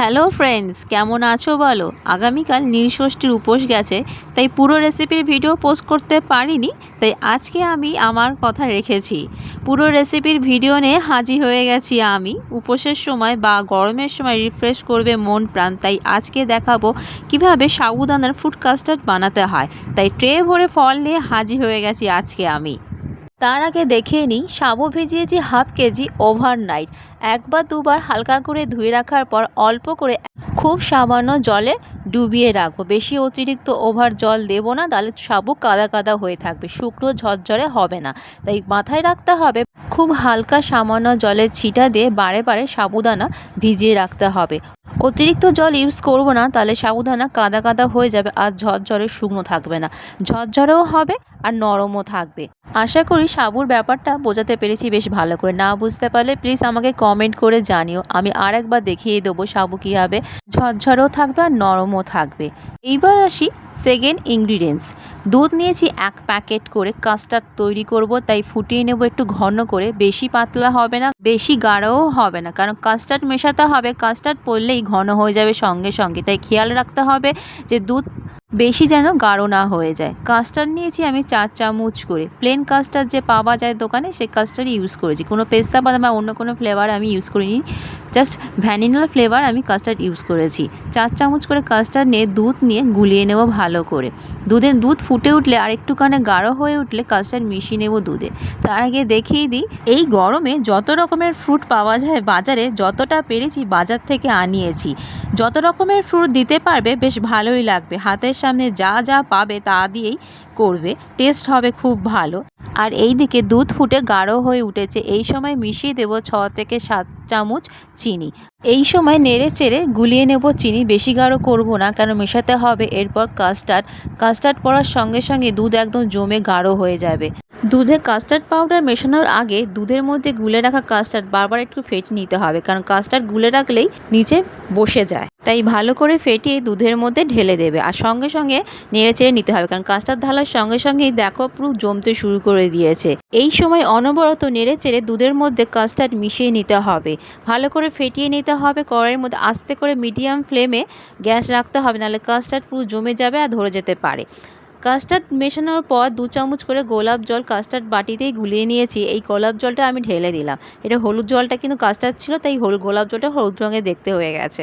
Hello friends কেমন আছো বলো? আগামীকাল নীলষষ্ঠীর উপোস গেছে, তাই পুরো রেসিপির ভিডিও পোস্ট করতে পারিনি, তাই আজকে আমি আমার কথা রেখেছি। পুরো রেসিপির ভিডিও নিয়ে হাজির হয়ে গেছি আমি। উপোসের সময় বা গরমের সময় রিফ্রেশ করবে মন প্রাণ, তাই আজকে দেখাবো কীভাবে সাবুদানার ফুড কাস্টার্ড বানাতে হয়। তাই ট্রে ভরে ফল নিয়ে হাজির হয়ে গেছি আজকে আমি। তার আগে দেখে নিই সাবু ভিজিয়েছি হাফ কেজি ওভারনাইট। একবার দুবার হালকা করে ধুয়ে রাখার পর অল্প করে খুব সামান্য জলে ডুবিয়ে রাখব। বেশি অতিরিক্ত ওভার জল দেবো না, তাহলে সাবু কাদা কাদা হয়ে থাকবে, শুকনো ঝরঝরে হবে না। তাই মাথায় রাখতে হবে, খুব হালকা সামান্য জলের ছিটা দিয়ে বারে বারে সাবুদানা ভিজিয়ে রাখতে হবে। অতিরিক্ত জল ইউজ করব না, তাহলে সাবুদানা কাদা কাদা হয়ে যাবে আর ঝরঝরে শুকনো থাকবে না। ঝরঝরেও হবে আর নরমও থাকবে। আশা করি সাবুর ব্যাপারটা বোঝাতে পেরেছি বেশ ভালো করে। না বুঝতে পারলে প্লিজ আমাকে কমেন্ট করে জানিও। আমি আর একবার দেখিয়ে দেবো সাবু কী কীভাবে ঝরঝরেও থাকবে আর নরমও থাকবে। এইবার আসি সেকেন্ড ইনগ্রিডিয়েন্টস দুধ নিয়েছি এক প্যাকেট করে। কাস্টার্ড তৈরি করব, তাই ফুটিয়ে নেব একটু ঘন করে। বেশি পাতলা হবে না, বেশি গাঢ়ও হবে না। কারণ কাস্টার্ড মেশাতে হবে। কাস্টার্ড পড়লেই ঘন হয়ে যাবে সঙ্গে সঙ্গে। তাই খেয়াল রাখতে হবে যে দুধ বেশি যেন গাঢ় না হয়ে যায়। কাস্টার্ড নিয়েছি আমি চার চামচ করে। প্লেন কাস্টার্ড যে পাওয়া যায় দোকানে, সেই কাস্টার্ড ইউজ করেছি। কোনো পেস্তা বাদাম বা অন্য কোনো ফ্লেভার আমি ইউজ করিনি। জাস্ট ভ্যানিলা ফ্লেভার আমি কাস্টার্ড ইউজ করেছি। চার চামচ করে কাস্টার্ড নিয়ে দুধ নিয়ে গুলিয়ে নেব ভালো করে। দুধের দুধ ফুটে উঠলে আর একটুখানি গাঢ় হয়ে উঠলে কাস্টার্ড মিশিয়ে নেব দুধে। তার আগে দেখিয়ে দিই, এই গরমে যত রকমের ফ্রুট পাওয়া যায় বাজারে, যতটা পেরেছি বাজার থেকে আনিয়েছি। যত রকমের ফ্রুট দিতে পারবে, বেশ ভালোই লাগবে। হাতের সামনে যা যা পাবে তা দিয়েই করবে টেস্ট হবে খুব ভালো। আর এই দিকে দুধ ফুটে গাঢ় হয়ে উঠেছে। এই সময় মিশিয়ে দেব ছ থেকে সাত চামচ চিনি। এই সময় নেড়ে চেড়ে গুলিয়ে নেব চিনি। বেশি গাঢ় করব না কারণ মেশাতে হবে। এরপর কাস্টার্ড কাস্টার্ড পড়ার সঙ্গে সঙ্গে দুধ একদম জমে গাঢ় হয়ে যাবে। দুধে কাস্টার্ড পাউডার মেশানোর আগে দুধের মধ্যে গুলে রাখা কাস্টার্ড বারবার একটু ফেটে নিতে হবে, কারণ কাস্টার্ড গুলে রাখলেই নিচে বসে যায়। তাই ভালো করে ফেটিয়ে দুধের মধ্যে ঢেলে দেবে। আর সঙ্গে সঙ্গে নেড়ে চেড়ে নিতে হবে, কারণ কাস্টার্ড ঢালার সঙ্গে সঙ্গেই দেখো পুরো জমতে শুরু করে দিয়েছে। এই সময় অনবরত নেড়ে চেড়ে দুধের মধ্যে কাস্টার্ড মিশিয়ে নিতে হবে। ভালো করে ফেটিয়ে নিতে হবে, কড়াইয়ের মধ্যে আস্তে করে মিডিয়াম ফ্লেমে গ্যাস রাখতে হবে, নাহলে কাস্টার্ড পুরো জমে যাবে আর ধরে যেতে পারে। কাস্টার্ড মেশানোর পর দু চামচ করে গোলাপ জল কাস্টার্ড বাটিতেই গুলিয়ে নিয়েছি। এই গোলাপ জলটা আমি ঢেলে দিলাম। এটা হলুদ জলটা কিন্তু কাস্টার্ড ছিল, তাই হলুদ গোলাপ জলটা হলুদ রঙে দেখতে হয়ে গেছে।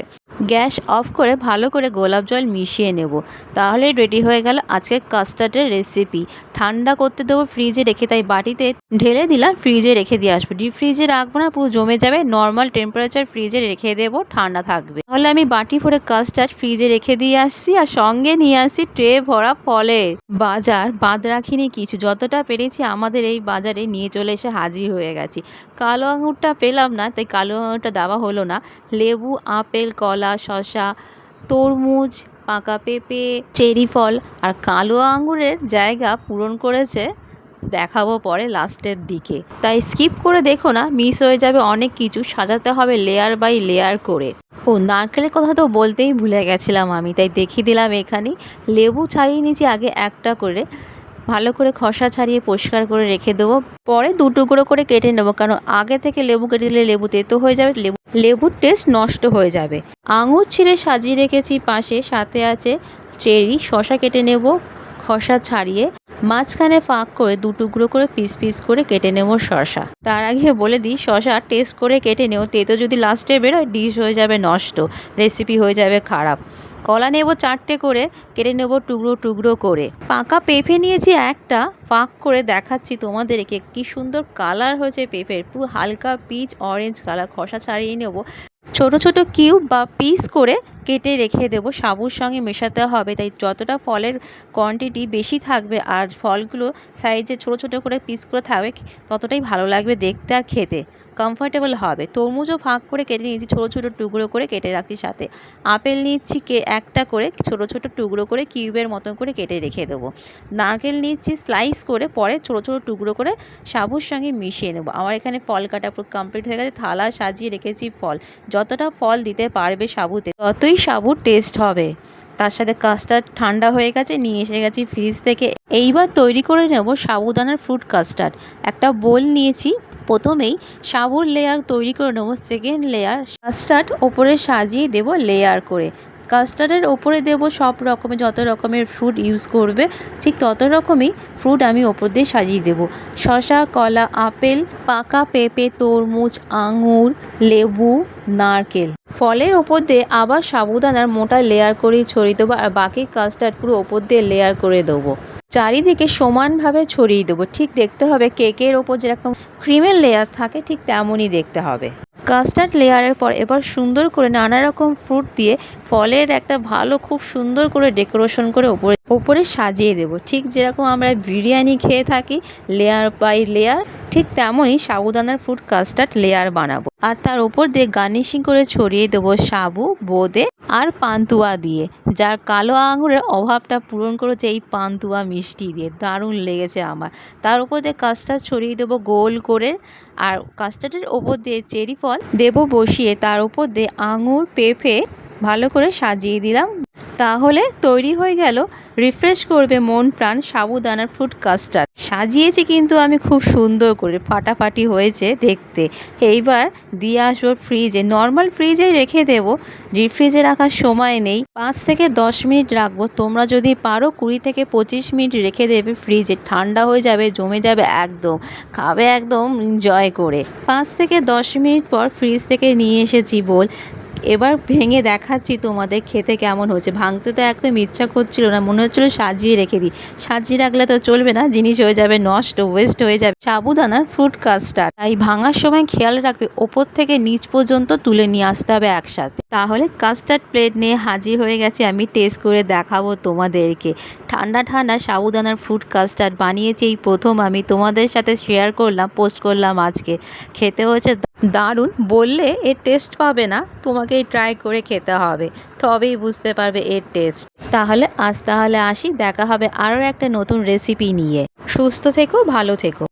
গ্যাস অফ করে ভালো করে গোলাপ জল মিশিয়ে নেব। তাহলে রেডি হয়ে গেল আজকে কাস্টার্ডের রেসিপি ঠান্ডা করতে দেবো ফ্রিজে রেখে, তাই বাটিতে ঢেলে দিলাম ফ্রিজে রেখে দিয়ে আসব। ডিপ ফ্রিজে রাখব না, পুরো জমে যাবে। নর্মাল টেম্পারেচার ফ্রিজে রেখে দেবো, ঠান্ডা থাকবে। তাহলে আমি বাটি ভরে কাস্টার্ড ফ্রিজে রেখে দিয়ে আসছি, আর সঙ্গে নিয়ে আসছি ট্রে ভরা ফলের। বাজার বাদ রাখিনি কিছু। যতটা পেরেছি আমাদের এই বাজারে নিয়ে চলে এসে হাজির হয়ে গেছি। কালো আঙুরটা পেলাম না, তাই কালো আঙুরটা দেওয়া হলো না। লেবু, আপেল, কলা, শসা, তরমুজ, পাকা পেঁপে, চেরি ফল আর কালো আঙুরের জায়গা পূরণ করেছে দেখাবো পরে লাস্টের দিকে। তাই স্কিপ করে দেখো না, মিস হয়ে যাবে অনেক কিছু। সাজাতে হবে লেয়ার বাই লেয়ার করে। ও নারকেলের কথা তো বলতেই ভুলে গেছিলাম আমি, তাই দেখিয়ে দিলাম এখানে। লেবু ছাড়িয়ে নিয়েছি আগে একটা করে। ভালো করে খসা ছাড়িয়ে পরিষ্কার করে রেখে দেবো। পরে দু টুকরো করে কেটে নেব, কারণ আগে থেকে লেবু কেটে দিলে লেবু তেতো হয়ে যাবে, লেবু, লেবুর টেস্ট নষ্ট হয়ে যাবে। আঙুর ছিঁড়ে সাজিয়ে রেখেছি পাশে, সাথে আছে চেরি শশা কেটে নেব, খসা ছাড়িয়ে। মাঝখানে ফাঁক করে দু টুকরো করে পিস পিস করে কেটে নেব শশা তার আগে বলে দিই শশা টেস্ট করে কেটে নেও তেতো যদি লাস্টে বেরোয় ডিশ হয়ে যাবে নষ্ট রেসিপি হয়ে যাবে খারাপ। কলা নেব চারটে করে, কেটে নেব টুকরো টুকরো করে। পাকা পেঁপে নিয়েছি একটা, ফাঁক করে দেখাচ্ছি তোমাদেরকে। কি সুন্দর কালার হয়েছে পেঁপের। পুরো হালকা পিচ অরেঞ্জ কালার খসা ছাড়িয়ে নেব। ছোট ছোট কিউব বা পিস করে কেটে রেখে দেবো। সাবুর সঙ্গে মেশাতে হবে, তাই যতটা ফলের কোয়ান্টিটি বেশি থাকবে আর ফলগুলো সাইজে ছোট ছোট করে পিস করে থাকবে, ততটাই ভালো লাগবে দেখতে আর খেতে। কমফর্টেবল হবে। তরমুজও ফাঁক করে কেটে নিয়েছি, ছোটো ছোটো টুকরো করে কেটে রাখছি সাথে। আপেল নিচ্ছি কে, একটা করে ছোটো ছোটো টুকরো করে কিউবের মতন করে কেটে রেখে দেবো। নারকেল নিচ্ছি স্লাইস করে, পরে ছোটো ছোটো টুকরো করে সাবুর সঙ্গে মিশিয়ে নেব। আমার এখানে ফল কাটা কমপ্লিট হয়ে গেছে, থালা সাজিয়ে রেখেছি ফল। যতটা ফল দিতে পারবে সাবুতে, ততই সাবুর টেস্ট হবে। তার সাথে কাস্টার্ড ঠান্ডা হয়ে গেছে, নিয়ে এসে গেছি ফ্রিজ থেকে। এইবার তৈরি করে নেব সাবুদানার ফ্রুট কাস্টার্ড একটা বোল নিয়েছি প্রথমেই সাবুর লেয়ার তৈরি করে নেব সেকেন্ড লেয়ার কাস্টার্ড ওপরে সাজিয়ে দেব লেয়ার করে। কাস্টার্ডের ওপরে দেব সব রকমের, যত রকমের ফ্রুট ইউজ করবে, ঠিক তত রকমই ফ্রুট আমি ওপর দিয়ে সাজিয়ে দেব। শসা, কলা, আপেল, পাকা পেঁপে, তরমুজ, আঙুর, লেবু, নারকেল। ফলের ওপর দিয়ে আবার সাবুদানার মোটা লেয়ার করে ছড়িয়ে দেবো আর বাকি কাস্টার্ড পুরো ওপর দিয়ে লেয়ার করে দেবো। চারিদিকে সমানভাবে ছড়িয়ে দেবো, ঠিক দেখতে হবে কেকের ওপর যেরকম ক্রিমের লেয়ার থাকে, ঠিক তেমনই দেখতে হবে। কাস্টার্ড লেয়ারের পর এবার সুন্দর করে নানা রকম ফ্রুট দিয়ে ফলের একটা ভালো, খুব সুন্দর করে ডেকোরেশন করে ওপরে ওপরে সাজিয়ে দেবো। ঠিক যেরকম আমরা বিরিয়ানি খেয়ে থাকি লেয়ার বাই লেয়ার ঠিক তেমনই সাবুদানার ফ্রুট কাস্টার্ড লেয়ার বানাবো। আর তার উপর দিয়ে গার্নিশিং করে ছড়িয়ে দেবো সাবু, বোঁদে আর পান্তুয়া দিয়ে। যার কালো আঙুরের অভাবটা পূরণ করেছে এই পান্তুয়া মিষ্টি দিয়ে। দারুণ লেগেছে আমার। তার উপর দিয়ে কাস্টার্ড ছড়িয়ে দেবো গোল করে। আর কাস্টার্ডের ওপর দিয়ে চেরি ফল দেবো বসিয়ে। তার উপর দিয়ে আঙুর পেঁপে ভালো করে সাজিয়ে দিলাম। তাহলে তৈরি হয়ে গেল রিফ্রেশ করবে মন প্রাণ সাবুদানার ফ্রুট কাস্টার্ড সাজিয়েছি কিন্তু আমি খুব সুন্দর করে, ফাটাফাটি হয়েছে দেখতে। এইবার দিয়ে আসব ফ্রিজে নর্মাল ফ্রিজে রেখে দেবো। ডিপ ফ্রিজে রাখার সময় নেই। পাঁচ থেকে দশ মিনিট রাখব। তোমরা যদি পারো কুড়ি থেকে পঁচিশ মিনিট রেখে দেবে ফ্রিজে ঠান্ডা হয়ে যাবে, জমে যাবে একদম। খাবে একদম এনজয় করে। পাঁচ থেকে দশ মিনিট পর ফ্রিজ থেকে নিয়ে এসেছি বল। এবার ভেঙে দেখাচ্ছি তোমাদের খেতে কেমন হচ্ছে ভাঙতে তো একদম ইচ্ছা করছিল না, মনে হচ্ছিল সাজিয়ে রেখে দিই। সাজিয়ে রাখলে তো চলবে না, জিনিস হয়ে যাবে নষ্ট ওয়েস্ট হয়ে যাবে। সাবুদানার ফ্রুট কাস্টার্ড তাই ভাঙার সময় খেয়াল রাখবে, ওপর থেকে নিচ পর্যন্ত তুলে নিয়ে আসতে হবে একসাথে। তাহলে কাস্টার্ড প্লেট নিয়ে হাজির হয়ে গেছে, আমি টেস্ট করে দেখাবো তোমাদেরকে। ঠান্ডা ঠান্ডা সাবুদানার ফ্রুট কাস্টার্ড বানিয়েছি, এই প্রথম আমি তোমাদের সাথে শেয়ার করলাম পোস্ট করলাম আজকে। খেতে হয়েছে দারুণ, বললে এর টেস্ট পাবে না, তোমাকেই ট্রাই করে খেতে হবে, তবেই বুঝতে পারবে এর টেস্ট তাহলে আজ তাহলে আসি, দেখা হবে আরও একটা নতুন রেসিপি নিয়ে। সুস্থ থেকো, ভালো থেকো।